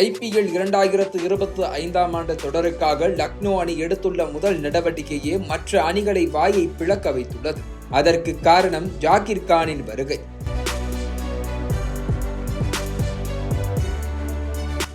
IPL இரண்டாயிரத்து இருபத்தி ஐந்தாம் ஆண்டு தொடருக்காக லக்னோ அணி எடுத்துள்ள முதல் நடவடிக்கையே மற்ற அணிகளை வாயை பிளக்க வைத்துள்ளது. அதற்கு காரணம் ஜாகிர் கானின் வருகை.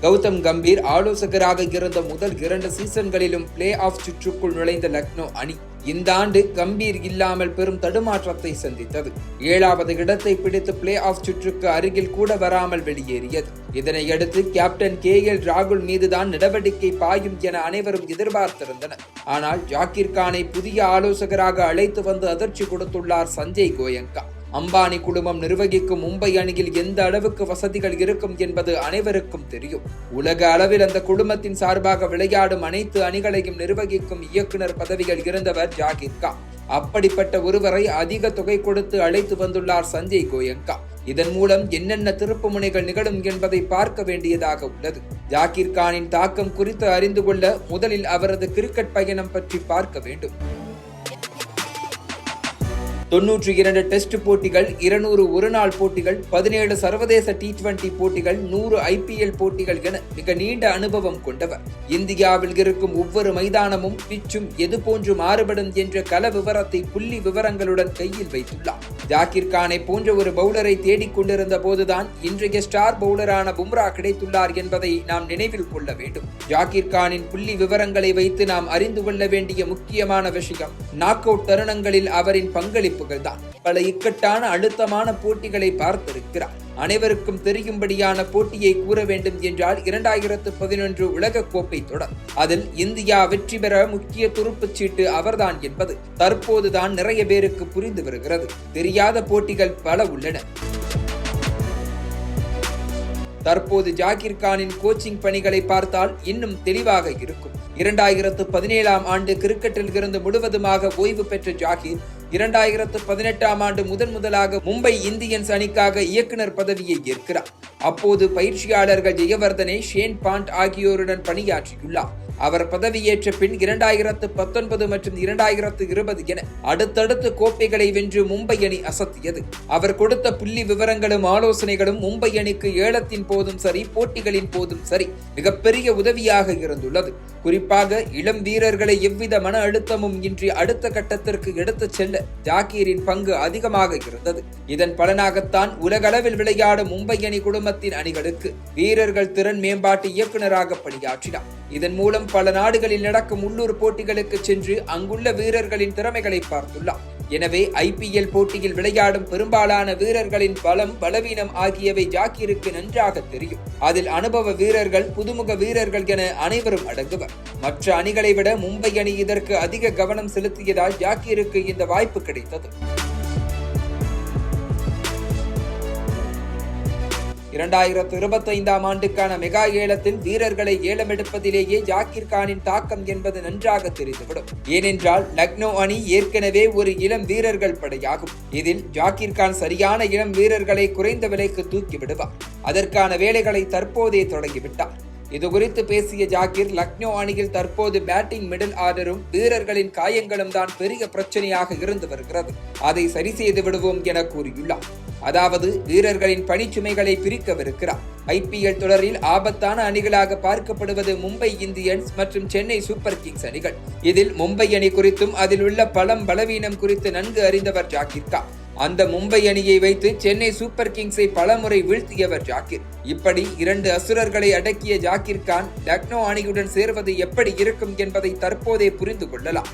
கௌதம் கம்பீர் ஆலோசகராக இருந்த முதல் இரண்டு சீசன்களிலும் பிளே ஆஃப் சுற்றுக்குள் நுழைந்த லக்னோ அணி. இந்த ஆண்டு கம்பீர் இல்லாமல் பெரும் தடுமாற்றத்தை சந்தித்தது. ஏழாவது இடத்தை பிடித்து பிளே ஆஃப் சுற்றுக்கு அருகில் கூட வராமல் வெளியேறியது. இதனையடுத்து கேப்டன் கே எல் ராகுல் மீதுதான் நடவடிக்கை பாயும் என அனைவரும் எதிர்பார்த்திருந்தனர். ஆனால் ஜாக்கிர் கானை புதிய ஆலோசகராக அழைத்து வந்து அதிர்ச்சி கொடுத்துள்ளார் சஞ்சய் கோயங்கா. அம்பானி குழுமம் நிர்வகிக்கும் மும்பை அணியில் எந்த அளவுக்கு வசதிகள் இருக்கும் என்பது அனைவருக்கும் தெரியும். உலக அளவில் அந்த குழுமத்தின் சார்பாக விளையாடும் அனைத்து அணிகளையும் நிர்வகிக்கும் இயக்குனர் பதவிகள் இருந்தவர் ஜாகிர் கான். அப்படிப்பட்ட ஒருவரை அதிக தொகை கொடுத்து அழைத்து வந்துள்ளார் சஞ்சய் கோயங்கா. இதன் மூலம் என்னென்ன திருப்பு முனைகள் நிகழும் என்பதை பார்க்க வேண்டியதாக உள்ளது. ஜாகிர் கானின் தாக்கம் குறித்து அறிந்து கொள்ள முதலில் அவரது கிரிக்கெட் பயணம் பற்றி பார்க்க வேண்டும். தொன்னூற்றி இரண்டு டெஸ்ட் போட்டிகள் இருநூறு ஒருநாள் போட்டிகள் பதினேழு சர்வதேச டி டுவெண்டி போட்டிகள் நூறு ஐபிஎல் போட்டிகள் என மிக நீண்ட அனுபவம் கொண்டவர். இந்தியாவில் இருக்கும் ஒவ்வொரு மைதானமும் பிச்சும் எது போன்று மாறுபடும் என்ற கல விவரத்தை புள்ளி விவரங்களுடன் கையில் வைத்துள்ளார். ஜாகிர் கானை போன்ற ஒரு பவுலரை தேடிக் கொண்டிருந்த போதுதான் இன்றைய ஸ்டார் பவுலரான பும்ரா கிடைத்துள்ளார் என்பதை நாம் நினைவில் கொள்ள வேண்டும். ஜாகிர் கானின் புள்ளி விவரங்களை வைத்து நாம் அறிந்து கொள்ள வேண்டிய முக்கியமான விஷயம் நாக் அவுட் தருணங்களில் அவரின் பங்களிப்பு. வாய்ப்புகள் தான். பல இக்கட்டான அழுத்தமான போட்டிகளை பார்த்திருக்கிறார். அனைவருக்கும் தெரியும்படியான போட்டியை கூற வேண்டும் என்றால் இரண்டாயிரத்து பதினொன்று உலக கோப்பை தொடர். அதில் இந்தியா வெற்றி பெற முக்கிய துருப்புச் சீட்டு அவர்தான் என்பது தற்போதுதான் நிறைய பேருக்கு புரிந்து வருகிறது. தெரியாத போட்டிகள் பல உள்ளன. தற்போது ஜாகிர் கானின் கோச்சிங் பணிகளை பார்த்தால் இன்னும் தெளிவாக இருக்கும். இரண்டாயிரத்து பதினேழாம் ஆண்டு கிரிக்கெட்டில் இருந்து முழுவதுமாக ஓய்வு பெற்ற ஜாகிர் இரண்டாயிரத்து பதினெட்டாம் ஆண்டு முதன் முதலாக மும்பை இந்தியன்ஸ் அணிக்காக இயக்குனர் பதவியை ஏற்கிறார். அப்போது பயிற்சியாளர்கள் ஜெயவர்தனே ஷேன் பாண்ட் ஆகியோருடன் பணியாற்றியுள்ளார். அவர் பதவியேற்ற பின் இரண்டாயிரத்து பத்தொன்பது மற்றும் இரண்டாயிரத்து இருபது என அடுத்தடுத்து கோப்பைகளை வென்று மும்பை அணி அசத்தியது. அவர் கொடுத்த புள்ளி விவரங்களும் ஆலோசனைகளும் மும்பை அணிக்கு ஏலத்தின் போதும் சரி போட்டிகளின் போதும் சரி மிகப்பெரிய உதவியாக இருந்துள்ளது. குறிப்பாக இளம் வீரர்களை எவ்வித மன அழுத்தமும் இன்றி அடுத்த கட்டத்திற்கு எடுத்துச் செல்ல ஜாக்கீரின் பங்கு அதிகமாக இருந்தது. இதன் பலனாகத்தான் உலகளவில் விளையாடும் மும்பை அணி குடும்பத்தின் அணிகளுக்கு வீரர்கள் திறன் மேம்பாட்டு இயக்குநராக பணியாற்றினார். இதன் மூலம் பல நாடுகளில் நடக்கும் உள்ளூர் போட்டிகளுக்கு சென்று அங்குள்ள வீரர்களின் திறமைகளை பார்த்துள்ளார். எனவே ஐபிஎல் போட்டியில் விளையாடும் பெரும்பாலான வீரர்களின் பலம் பலவீனம் ஆகியவை ஜாக்கிருக்கு நன்றாக தெரியும். அதில் அனுபவ வீரர்கள் புதுமுக வீரர்கள் என அனைவரும் அடங்குவர். மற்ற அணிகளை விட மும்பை அணி இதற்கு அதிக கவனம் செலுத்தியதால் ஜாக்கிருக்கு இந்த வாய்ப்பு கிடைத்தது. இரண்டாயிரத்து இருபத்தைந்தாம் ஆண்டுக்கான மெகா ஏலத்தில் வீரர்களை ஏலமெடுப்பதிலேயே ஜாக்கிர் கானின் தாக்கம் என்பது நன்றாக தெரிந்துவிடும். ஏனென்றால் லக்னோ அணி ஏற்கனவே ஒரு இளம் வீரர்கள் படையாகும். இதில் ஜாக்கிர் கான் சரியான இளம் வீரர்களை குறைந்த விலைக்கு தூக்கி விடுவார். அதற்கான வேலைகளை தற்போதே தொடங்கிவிட்டார் இது குறித்து பேசிய ஜாகிர் லக்னோ அணியில் தற்போது பேட்டிங் மிடில் ஆர்டரும் வீரர்களின் காயங்களும் தான் பெரிய பிரச்சனையாக இருந்து வருகிறது. அதை சரி செய்து விடுவோம் என கூறியுள்ளார். அதாவது வீரர்களின் பணிச்சுமைகளை பிரிக்கவிருக்கிறார். ஐபிஎல் தொடரில் ஆபத்தான அணிகளாக பார்க்கப்படுவது மும்பை இந்தியன்ஸ் மற்றும் சென்னை சூப்பர் கிங்ஸ் அணிகள். இதில் மும்பை அணி குறித்தும் அதில் உள்ள பலம் பலவீனம் குறித்து நன்கு அறிந்தவர் ஜாகிர் அந்த மும்பை அணியை வைத்து சென்னை சூப்பர் கிங்ஸை பலமுறை வீழ்த்தியவர் ஜாக்கிர். இப்படி இரண்டு அசுரர்களை அடக்கிய ஜாக்கிர் கான் லக்னோ அணியுடன் சேர்வது எப்படி இருக்கும் என்பதை தற்போதே புரிந்து கொள்ளலாம்.